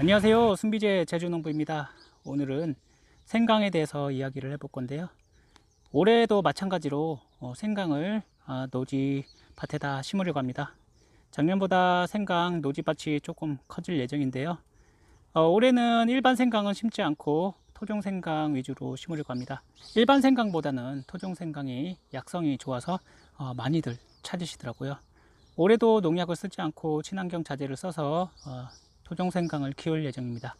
안녕하세요. 순비제 제주농부입니다. 오늘은 생강에 대해서 이야기를 해볼 건데요. 올해도 마찬가지로 어, 생강을 아, 노지 밭에다 심으려고 합니다. 작년보다 생강 노지밭이 조금 커질 예정인데요. 어, 올해는 일반 생강은 심지 않고 토종 생강 위주로 심으려고 합니다. 일반 생강보다는 토종 생강이 약성이 좋아서 어, 많이들 찾으시더라고요. 올해도 농약을 쓰지 않고 친환경 자재를 써서 어, 토종 생강을 키울 예정입니다.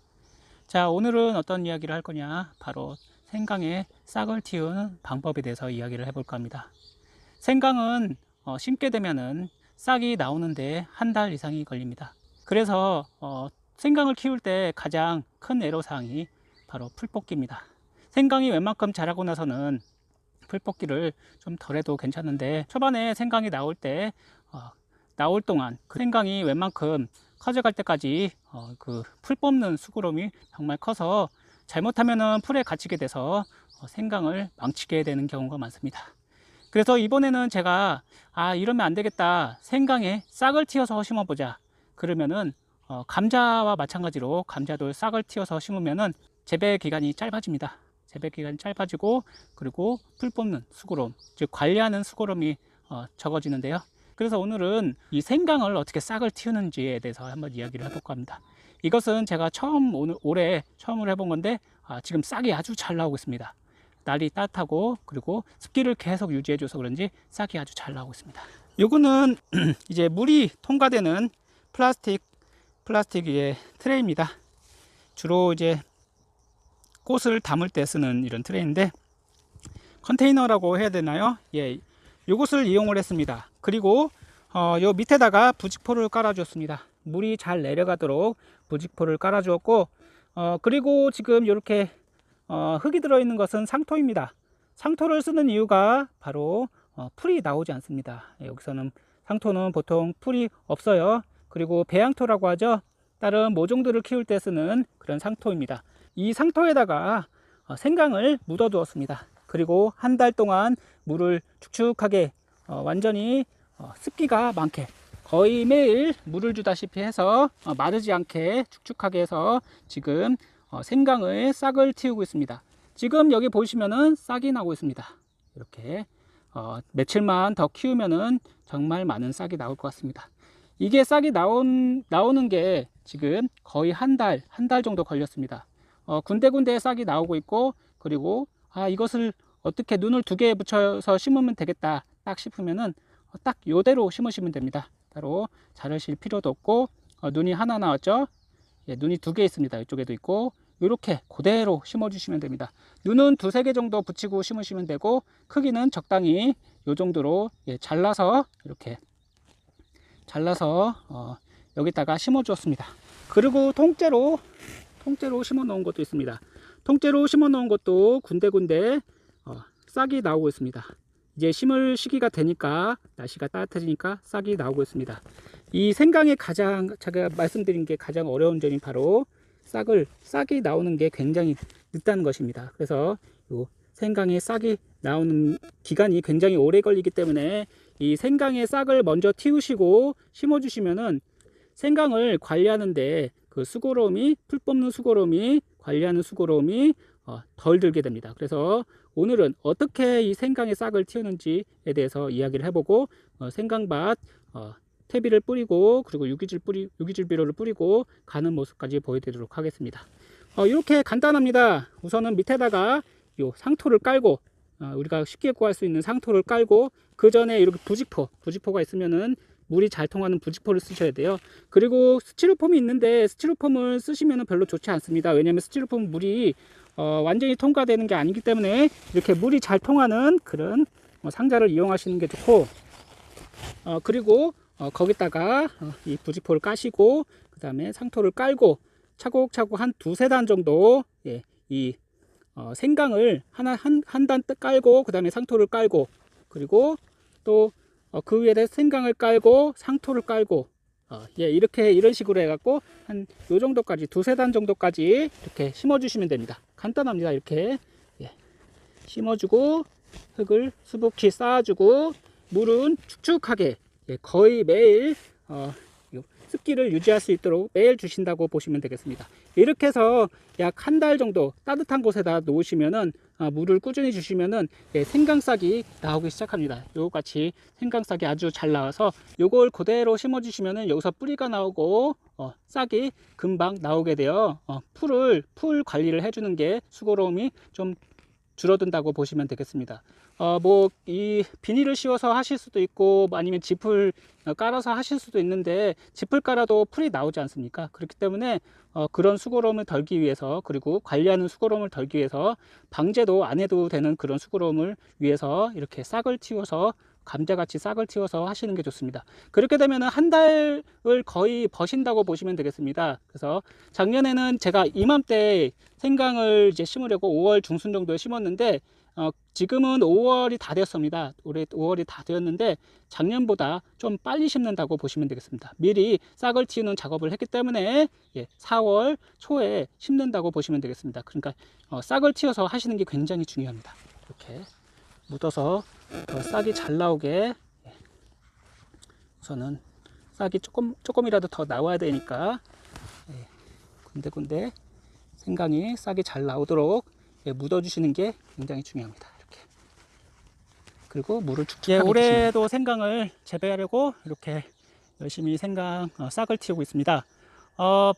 자, 오늘은 어떤 이야기를 할 거냐? 바로 생강의 싹을 틔우는 방법에 대해서 이야기를 해볼까 합니다. 생강은 어, 심게 되면은 싹이 나오는데 한 달 이상이 걸립니다. 그래서 어, 생강을 키울 때 가장 큰 애로사항이 바로 풀뽑기입니다. 생강이 웬만큼 자라고 나서는 풀뽑기를 좀 덜해도 괜찮은데 초반에 생강이 나올 때 어, 나올 동안 그 생강이 웬만큼 커져갈 때까지 어, 그풀 뽑는 수고로움이 정말 커서 잘못하면은 풀에 갇히게 돼서 어, 생강을 망치게 되는 경우가 많습니다. 그래서 이번에는 제가 아 이러면 안 되겠다 생강에 싹을 틔워서 심어보자 그러면은 어, 감자와 마찬가지로 감자도 싹을 틔워서 심으면은 재배 기간이 짧아집니다. 재배 기간이 짧아지고 그리고 풀 뽑는 수고로움 즉 관리하는 수고로움이 어, 적어지는데요. 그래서 오늘은 이 생강을 어떻게 싹을 틔우는지에 대해서 한번 이야기를 해볼까 합니다. 이것은 제가 처음 오늘 올해 처음으로 해본 건데 아, 지금 싹이 아주 잘 나오고 있습니다. 날이 따뜻하고 그리고 습기를 계속 유지해줘서 그런지 싹이 아주 잘 나오고 있습니다. 요거는 이제 물이 통과되는 플라스틱 플라스틱의 트레이입니다. 주로 이제 꽃을 담을 때 쓰는 이런 트레이인데 컨테이너라고 해야 되나요? 예, 요것을 이용을 했습니다. 그리고 어, 요 밑에다가 부직포를 깔아주었습니다. 물이 잘 내려가도록 부직포를 깔아주었고 어, 그리고 지금 이렇게 어, 흙이 들어있는 것은 상토입니다. 상토를 쓰는 이유가 바로 어, 풀이 나오지 않습니다. 예, 여기서는 상토는 보통 풀이 없어요. 그리고 배양토라고 하죠. 다른 모종들을 키울 때 쓰는 그런 상토입니다. 이 상토에다가 어, 생강을 묻어 두었습니다. 그리고 한 달 동안 물을 축축하게 어, 완전히 어, 습기가 많게 거의 매일 물을 주다시피 해서 어, 마르지 않게 축축하게 해서 지금 어, 생강을 싹을 틔우고 있습니다. 지금 여기 보시면은 싹이 나고 있습니다. 이렇게 어, 며칠만 더 키우면은 정말 많은 싹이 나올 것 같습니다. 이게 싹이 나온, 나오는 게 지금 거의 한 달, 한 달 정도 걸렸습니다. 어, 군데군데 싹이 나오고 있고, 그리고, 아, 이것을 어떻게 눈을 두 개 붙여서 심으면 되겠다. 딱 싶으면은 어, 딱 요대로 심으시면 됩니다. 따로 자르실 필요도 없고, 어, 눈이 하나 나왔죠? 예, 눈이 두 개 있습니다. 이쪽에도 있고, 이렇게 그대로 심어주시면 됩니다. 눈은 두세 개 정도 붙이고 심으시면 되고, 크기는 적당히 요 정도로 예, 잘라서 이렇게 잘라서 어, 여기다가 심어 주었습니다. 그리고 통째로 통째로 심어 놓은 것도 있습니다. 통째로 심어 놓은 것도 군데군데 어, 싹이 나오고 있습니다. 이제 심을 시기가 되니까 날씨가 따뜻해지니까 싹이 나오고 있습니다. 이 생강의 가장 제가 말씀드린 게 가장 어려운 점이 바로 싹을 싹이 나오는 게 굉장히 늦다는 것입니다. 그래서 요 생강의 싹이 나오는 기간이 굉장히 오래 걸리기 때문에 이 생강의 싹을 먼저 틔우시고 심어 주시면은 생강을 관리하는데 그 수고로움이 풀 뽑는 수고로움이 관리하는 수고로움이 어, 덜 들게 됩니다. 그래서 오늘은 어떻게 이 생강의 싹을 틔우는지에 대해서 이야기를 해보고 어, 생강밭 어, 퇴비를 뿌리고 그리고 유기질 뿌리 유기질 비료를 뿌리고 가는 모습까지 보여드리도록 하겠습니다. 어, 이렇게 간단합니다. 우선은 밑에다가 요 상토를 깔고 어, 우리가 쉽게 구할 수 있는 상토를 깔고 그 전에 이렇게 부직포 부직포가 있으면은 물이 잘 통하는 부직포를 쓰셔야 돼요. 그리고 스티로폼이 있는데 스티로폼을 쓰시면 별로 좋지 않습니다. 왜냐하면 스티로폼 물이 어, 완전히 통과되는 게 아니기 때문에 이렇게 물이 잘 통하는 그런 어, 상자를 이용하시는 게 좋고 어, 그리고 어, 거기다가 어, 이 부직포를 까시고 그 다음에 상토를 깔고 차곡차곡 한 두세 단 정도 예, 이 어, 생강을 하나 한 한 단 깔고 그 다음에 상토를 깔고 그리고 또 어, 그 위에 생강을 깔고 상토를 깔고 어, 예, 이렇게 이런 식으로 해갖고 한 요 정도까지 두세 단 정도까지 이렇게 심어주시면 됩니다. 간단합니다. 이렇게 예, 심어주고 흙을 수북히 쌓아주고 물은 축축하게 예, 거의 매일 어, 요 습기를 유지할 수 있도록 매일 주신다고 보시면 되겠습니다. 이렇게 해서 약 한 달 정도 따뜻한 곳에다 놓으시면은 아, 물을 꾸준히 주시면은 예, 생강싹이 나오기 시작합니다. 요거 같이 생강싹이 아주 잘 나와서 요걸 그대로 심어 주시면은 여기서 뿌리가 나오고 어, 싹이 금방 나오게 되어 어, 풀을 풀 관리를 해주는 게 수고로움이 좀 줄어든다고 보시면 되겠습니다. 어, 뭐, 이 비닐을 씌워서 하실 수도 있고, 뭐 아니면 짚을 어, 깔아서 하실 수도 있는데, 짚을 깔아도 풀이 나오지 않습니까? 그렇기 때문에, 어, 그런 수고로움을 덜기 위해서, 그리고 관리하는 수고로움을 덜기 위해서, 방제도 안 해도 되는 그런 수고로움을 위해서, 이렇게 싹을 틔워서, 감자같이 싹을 틔워서 하시는 게 좋습니다. 그렇게 되면 한 달을 거의 버신다고 보시면 되겠습니다. 그래서 작년에는 제가 이맘때 생강을 이제 심으려고 5월 중순 정도에 심었는데 어, 지금은 5월이 다 되었습니다. 올해 5월이 다 되었는데 작년보다 좀 빨리 심는다고 보시면 되겠습니다. 미리 싹을 틔우는 작업을 했기 때문에 예, 4월 초에 심는다고 보시면 되겠습니다. 그러니까 어, 싹을 틔워서 하시는 게 굉장히 중요합니다. 이렇게 묻어서 어, 싹이 잘 나오게 예. 우선은 싹이 조금 조금이라도 더 나와야 되니까 예, 군데군데 생강이 싹이 잘 나오도록 예, 묻어 주시는 게 굉장히 중요합니다. 이렇게 그리고 물을 축축하게 예, 올해도 생강을 재배하려고 이렇게 열심히 생강 어, 싹을 틔우고 있습니다. 어,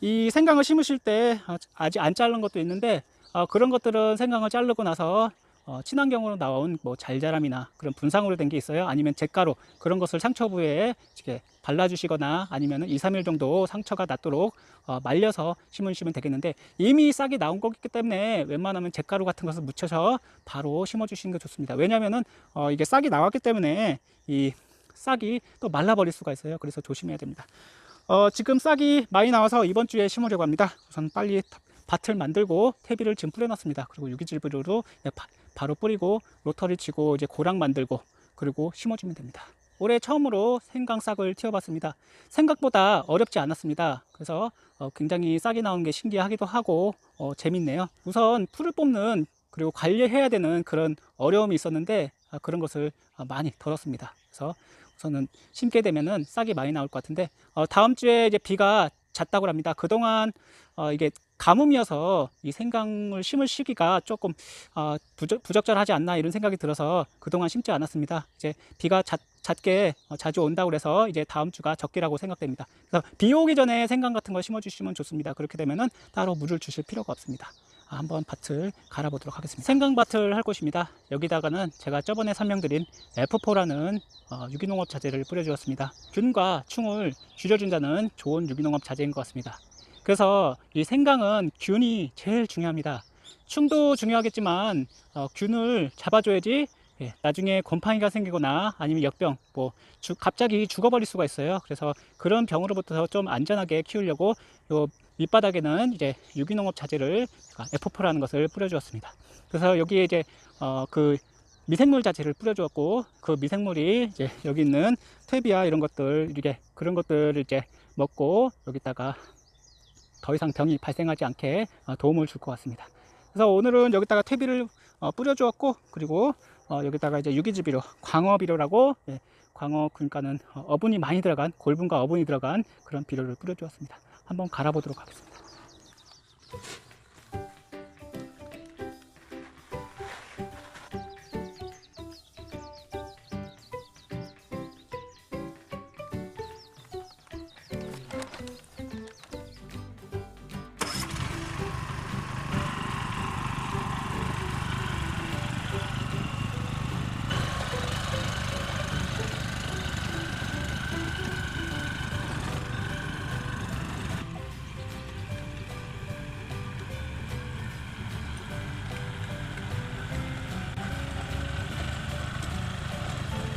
이 생강을 심으실 때 어, 아직 안 자른 것도 있는데 어, 그런 것들은 생강을 자르고 나서 어, 친환경으로 나온 뭐 잘자람이나 그런 분상으로 된 게 있어요. 아니면 잿가루 그런 것을 상처 부위에 이렇게 발라주시거나 아니면 2, 3일 정도 상처가 낫도록 어, 말려서 심으시면 되겠는데 이미 싹이 나온 거기 때문에 웬만하면 잿가루 같은 것을 묻혀서 바로 심어주시는 게 좋습니다. 왜냐하면은 어, 이게 싹이 나왔기 때문에 이 싹이 또 말라버릴 수가 있어요. 그래서 조심해야 됩니다. 어, 지금 싹이 많이 나와서 이번 주에 심으려고 합니다. 우선 빨리 밭을 만들고 퇴비를 지금 뿌려놨습니다. 그리고 유기질비료로 바, 바로 뿌리고 로터리 치고 이제 고랑 만들고 그리고 심어주면 됩니다. 올해 처음으로 생강싹을 틔워봤습니다. 생각보다 어렵지 않았습니다. 그래서 어, 굉장히 싹이 나오는 게 신기하기도 하고 어, 재밌네요. 우선 풀을 뽑는 그리고 관리해야 되는 그런 어려움이 있었는데 아, 그런 것을 아, 많이 덜었습니다. 그래서 우선은 심게 되면은 싹이 많이 나올 것 같은데 어, 다음 주에 이제 비가 잦다고 합니다. 그동안 어, 이게 가뭄이어서 이 생강을 심을 시기가 조금 어, 부적, 부적절하지 않나 이런 생각이 들어서 그동안 심지 않았습니다. 이제 비가 잦, 잦게 어, 자주 온다고 그래서 이제 다음 주가 적기라고 생각됩니다. 그래서 비 오기 전에 생강 같은 거 심어 주시면 좋습니다. 그렇게 되면은 따로 물을 주실 필요가 없습니다. 아, 한번 밭을 갈아보도록 하겠습니다. 생강밭을 할 곳입니다. 여기다가는 제가 저번에 설명드린 F4라는 어, 유기농업 자재를 뿌려주었습니다. 균과 충을 줄여준다는 좋은 유기농업 자재인 것 같습니다. 그래서 이 생강은 균이 제일 중요합니다. 충도 중요하겠지만 어, 균을 잡아줘야지 예, 나중에 곰팡이가 생기거나 아니면 역병, 뭐 주, 갑자기 죽어버릴 수가 있어요. 그래서 그런 병으로부터 좀 안전하게 키우려고 요 밑바닥에는 이제 유기농업 자재를 F4라는 것을 뿌려주었습니다. 그래서 여기에 이제 어, 그 미생물 자재를 뿌려주었고 그 미생물이 이제 여기 있는 퇴비야 이런 것들 이게 그런 것들을 이제 먹고 여기다가 더 이상 병이 발생하지 않게 어, 도움을 줄 것 같습니다. 그래서 오늘은 여기다가 퇴비를 어, 뿌려주었고 그리고 어, 여기다가 이제 유기질비료 광어비료라고 예, 광어 그러니까는 어분이 많이 들어간 골분과 어분이 들어간 그런 비료를 뿌려주었습니다. 한번 갈아보도록 하겠습니다.